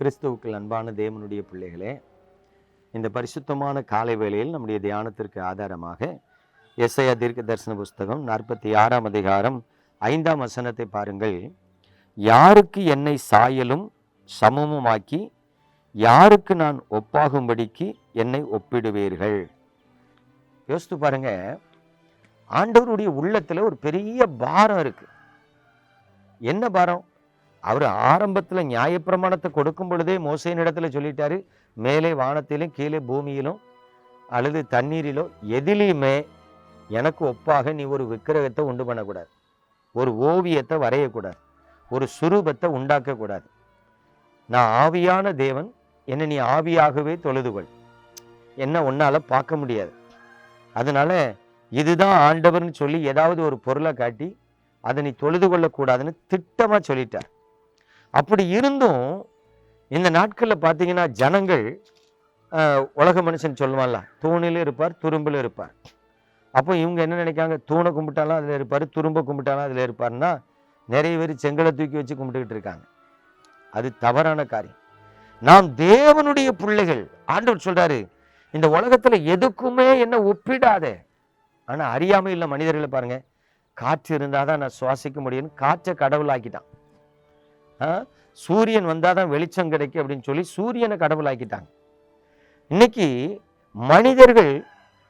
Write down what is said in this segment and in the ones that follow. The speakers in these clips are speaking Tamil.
கிறிஸ்துவுக்குள் அன்பான தேவனுடைய பிள்ளைகளே இந்த பரிசுத்தமான காலை வேளையில் நம்முடைய தியானத்திற்கு ஆதாரமாக எஸ்ஐயா தீர்க்க தரிசன புஸ்தகம் நாற்பத்தி ஆறாம் அதிகாரம் ஐந்தாம் வசனத்தை பாருங்கள். யாருக்கு என்னை சாயலும் சமமுமாக்கி யாருக்கு நான் ஒப்பாகும்படிக்கு என்னை ஒப்பிடுவீர்கள்? யோசித்து பாருங்க ஆண்டவருடைய உள்ளத்தில் ஒரு பெரிய பாரம் இருக்கு. என்ன பாரம்? அவர் ஆரம்பத்தில் நியாயப்பிரமாணத்தை கொடுக்கும் பொழுதே மோசையின் இடத்துல சொல்லிட்டாரு மேலே வானத்திலும் கீழே பூமியிலும் அல்லது தண்ணீரிலோ எதிலையுமே எனக்கு ஒப்பாக நீ ஒரு விக்கிரகத்தை உண்டு பண்ணக்கூடாது. ஒரு ஓவியத்தை வரையக்கூடாது. ஒரு சுரூபத்தை உண்டாக்கக்கூடாது. நான் ஆவியான தேவன் என்னை நீ ஆவியாகவே தொழுதுகொள். என்ன உன்னால் பார்க்க முடியாது. அதனால இதுதான் ஆண்டவர்னு சொல்லி ஏதாவது ஒரு பொருளை காட்டி அதை நீ தொழுது கொள்ளக்கூடாதுன்னு திட்டமாக சொல்லிட்டார். அப்படி இருந்தும் இந்த நாட்களில் பார்த்தீங்கன்னா ஜனங்கள் உலக மனுஷன் சொல்லுவான்ல தூணிலும் இருப்பார் துரும்பிலும் இருப்பார். அப்போ இவங்க என்ன நினைக்காங்க தூணை கும்பிட்டாலும் அதில் இருப்பார் துரும்பை கும்பிட்டாலும் அதில் இருப்பார்னா நிறைய பேர் செங்கலை தூக்கி வச்சு கும்பிட்டுக்கிட்டு இருக்காங்க. அது தவறான காரியம். நாம் தேவனுடைய பிள்ளைகள் ஆண்டவர் சொல்றாரு இந்த உலகத்தில் எதுக்குமே என்ன ஒப்பிடாத. அறியாமல் இல்லை மனிதர்களை பாருங்க காற்று இருந்தால் தான் நான் சுவாசிக்க முடியும்னு காற்றை கடவுளாக்கிட்டான் சூரியன் சூரியன் வந்தாதான் வெளிச்சம் கிடைக்கும் அப்படின்னு சொல்லி சூரியனை கடவுளாக்கிட்டாங்க. இன்னைக்கு மனிதர்கள்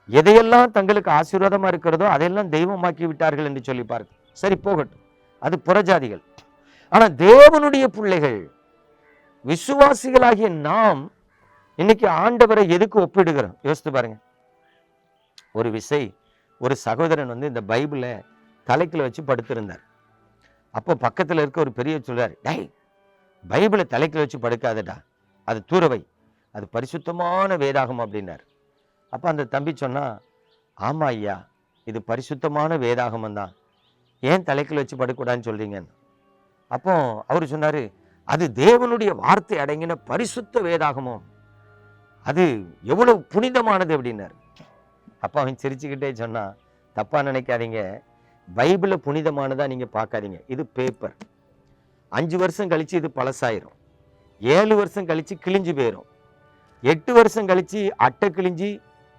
எதையெல்லாம் தங்களுக்கு ஆசீர்வாதமா இருக்கிறதோ அதையெல்லாம் தெய்வமாக்கி விட்டார்கள் என்று சொல்லி பார்க்க சரி போகட்டும். அது புறஜாதிகள். ஆனால் தேவனுடைய பிள்ளைகள் விசுவாசிகளாகிய நாம் இன்னைக்கு ஆண்டவரை எதுக்கு ஒப்பிடுகிறோம்? யோசித்து பாருங்க. ஒரு விசை ஒரு சகோதரன் வந்து இந்த பைபிளை தலைக்கில் வச்சு படுத்திருந்தார். அப்போ பக்கத்தில் இருக்க ஒரு பெரிய சொல்கிறார் டேய் பைபிளை தலைக்கில் வச்சு படுக்காதடா அது தூரவை அது பரிசுத்தமான வேதாகம் அப்படின்னார். அப்போ அந்த தம்பி சொன்னால் ஆமா ஐயா இது பரிசுத்தமான வேதாகமம் தான். ஏன் தலைக்கில் வச்சு படுக்கூடாதுன்னு சொல்கிறீங்கன்னு அப்போ அவர் சொன்னார் அது தேவனுடைய வார்த்தை அடங்கின பரிசுத்த வேதாகமோ அது எவ்வளவு புனிதமானது அப்படின்னாரு. அப்போ அவன் சிரிச்சுக்கிட்டே சொன்னான் தப்பாக நினைக்காதீங்க. பைபிளை புனிதமானதா நீங்க பார்க்காதீங்க. இது பேப்பர் அஞ்சு வருஷம் கழிச்சு இது பழசாயிரும். ஏழு வருஷம் கழிச்சு கிழிஞ்சு போயிடும் எட்டு வருஷம் கழிச்சு அட்டை கிழிஞ்சி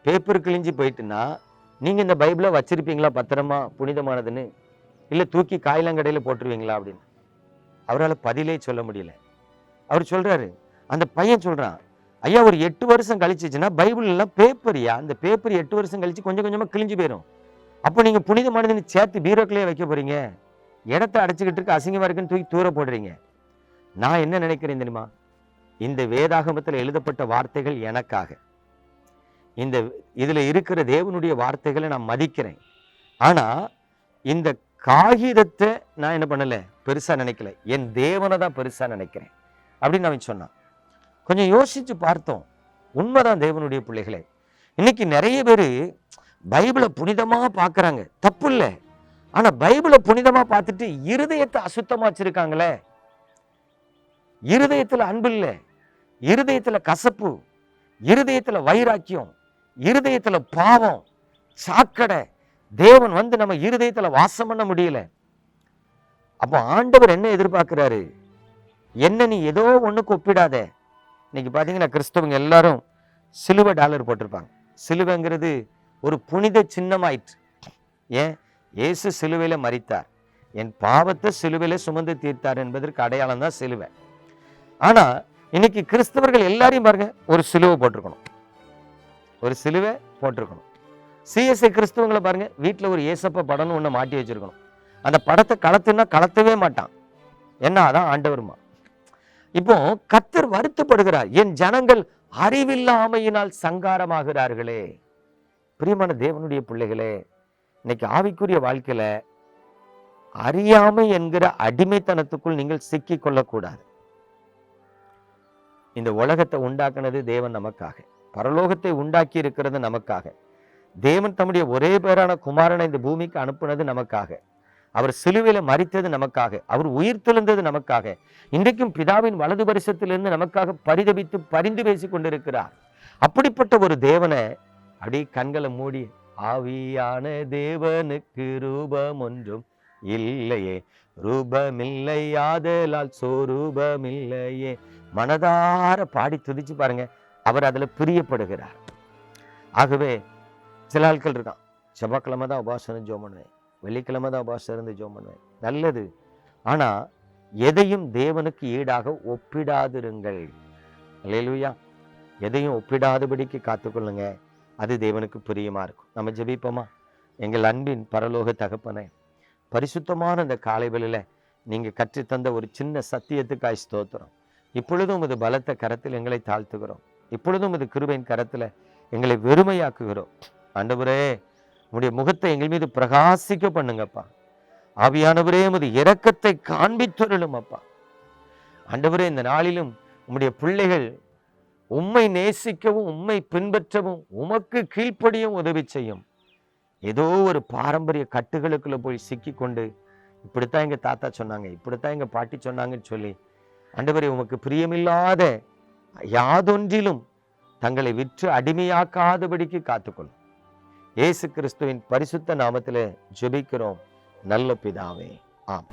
பேப்பர் கிழிஞ்சு போயிட்டுன்னா நீங்க இந்த பைபிளை வச்சிருப்பீங்களா பத்திரமா? புனிதமானதுன்னு? இல்லை தூக்கி காயிலங்கடையில் போட்டுருவீங்களா அப்படின்னு? அவரால் பதிலே சொல்ல முடியல. அவர் சொல்றாரு அந்த பையன் சொல்றான் ஐயா ஒரு எட்டு வருஷம் கழிச்சிச்சுன்னா பைபிள் எல்லாம் பேப்பர்யா அந்த பேப்பர் எட்டு வருஷம் கழிச்சு கொஞ்சம் கொஞ்சமா கிழிஞ்சு போயிடும் அப்போ நீங்க மனிதனை சேர்த்து பீரோக்கிலேயே வைக்க போறீங்க. இடத்த அடைச்சிக்கிட்டு இருக்க அசிங்கமா இருக்குன்னு தூக்கி தூர போடுறீங்க நான் என்ன நினைக்கிறேன் தெரியுமா? இந்த வேதாகமத்தில் எழுதப்பட்ட வார்த்தைகள் எனக்காக. இந்த இதுல இருக்கிற தேவனுடைய வார்த்தைகளை நான் மதிக்கிறேன். ஆனா இந்த காகிதத்தை நான் என்ன பண்ணல? பெருசா நினைக்கல. என் தேவனை தான் பெருசா நினைக்கிறேன். அப்படின்னு அவன் சொன்னான். கொஞ்சம் யோசிச்சு பார்த்தோம். உண்மைதான் தேவனுடைய பிள்ளைகளே. இன்னைக்கு நிறைய பேர் பைபிளை புனிதமாக பார்க்குறாங்க. தப்பு இல்லை ஆனால் பைபிளை புனிதமாக பார்த்துட்டு இருதயத்தை அசுத்தமாக வச்சுருக்காங்களே இருதயத்தில் அன்பு இல்லை. இருதயத்தில் கசப்பு. இருதயத்தில் வைராக்கியம். இருதயத்தில் பாவம். சாக்கடை. தேவன் வந்து நம்ம இருதயத்தில் வாசம் பண்ண முடியல. அப்போ ஆண்டவர் என்ன எதிர்பார்க்குறாரு? என்ன நீ ஏதோ ஒன்றுக்கு ஒப்பிடாத. இன்னைக்கு பார்த்தீங்கன்னா கிறிஸ்தவங்க எல்லாரும் சிலுவை டாலர் போட்டிருப்பாங்க. சிலுவைங்கிறது ஒரு புனித சின்னமாயிற்று. ஏன்? இயேசு சிலுவையில் மறித்தார் என் பாவத்தை சிலுவையில் சுமந்து தீர்த்தார் என்பதற்கு அடையாளம் தான் சிலுவை. ஆனால் இன்னைக்கு கிறிஸ்தவர்கள் எல்லாரையும் பாருங்க ஒரு சிலுவை போட்டிருக்கணும். ஒரு சிலுவை போட்டிருக்கணும். சிஎஸ்ஐ கிறிஸ்தவங்களை பாருங்க வீட்டில் ஒரு ஏசப்ப படம்னு ஒன்று மாட்டி வச்சிருக்கணும். அந்த படத்தை கலத்துன்னா கலத்தவே மாட்டான். என்ன? அதான் ஆண்டவருமா. இப்போ கத்தர் வருத்தப்படுகிறார் என் ஜனங்கள் அறிவில்லாமையினால் சங்காரமாகிறார்களே. பிரியமான தேவனுடைய பிள்ளைகளே இன்னைக்கு ஆவிக்குரிய வாழ்க்கையில அறியாமை என்கிற அடிமைத்தனத்துக்குள் நீங்கள் சிக்கி கொள்ளக்கூடாது. இந்த உலகத்தை உண்டாக்குனது தேவன் நமக்காக. பரலோகத்தை உண்டாக்கி இருக்கிறது நமக்காக. தேவன் தம்முடைய ஒரே பேரான குமாரனை இந்த பூமிக்கு அனுப்புனது நமக்காக. அவர் சிலுவையில மறித்தது நமக்காக. அவர் உயிர் தெழுந்தது நமக்காக. இன்றைக்கும் பிதாவின் வலது பரிசத்திலிருந்து நமக்காக பரிதபித்து பரிந்து பேசி கொண்டிருக்கிறார். அப்படிப்பட்ட ஒரு தேவனை அப்படியே கண்களை மூடி ஆவியான தேவனுக்கு ரூபம் ஒன்றும் இல்லையே. ரூபமில்லை ஆதலால் சோரூபமில்லையே. மனதார பாடி துதிச்சு பாருங்க. அவர் அதில் பிரியப்படுகிறார். ஆகவே சில ஆட்கள் இருக்கான். செவ்வாய்க்கிழமை தான் உபாசனம் ஜோம் பண்ணுவேன். வெள்ளிக்கிழமை தான் உபாசம் இருந்து ஜோம் பண்ணுவேன். நல்லது. ஆனால் எதையும் தேவனுக்கு ஈடாக ஒப்பிடாதிருங்கள். இல்லையா எதையும் ஒப்பிடாதபடிக்கு காத்துக்கொள்ளுங்க. அது தேவனுக்கு பிரியமாக இருக்கும். நம்ம ஜெபிப்போமா? எங்கள் அன்பின் பரலோக தகப்பனே பரிசுத்தமான இந்த காலை நீங்கள் நீங்க கற்றுத்தந்த ஒரு சின்ன சத்தியத்துக்காய் ஸ்தோத்திரம். இப்பொழுதும் உமது பலத்த கரத்தில் எங்களை தாழ்த்துகிறோம். இப்பொழுதும் உமது கிருபையின் கரத்துல எங்களை வெறுமையாக்குகிறோம். ஆண்டவரே உடைய முகத்தை எங்கள் மீது பிரகாசிக்க பண்ணுங்கப்பா. ஆவியானவரே உமது இரக்கத்தை காண்பித்தொருளும் அப்பா. ஆண்டவரே இந்த நாளிலும் உம்முடைய பிள்ளைகள் உம்மை நேசிக்கவும் உம்மை பின்பற்றவும் உமக்கு கீழ்ப்படியும் உதவி செய்யும். ஏதோ ஒரு பாரம்பரிய கட்டுகளுக்குள்ள போய் சிக்கிக்கொண்டு இப்படித்தான் எங்க தாத்தா சொன்னாங்க இப்படித்தான் எங்க பாட்டி சொன்னாங்கன்னு சொல்லி ஆண்டவரே உமக்கு பிரியமில்லாத யாதொன்றிலும் தங்களை விற்று அடிமையாக்காதபடிக்கு காத்துக்கொள்ளும் இயேசு கிறிஸ்துவின் பரிசுத்த நாமத்தில் ஜெபிக்கிறோம். நல்ல பிதாவே. ஆம்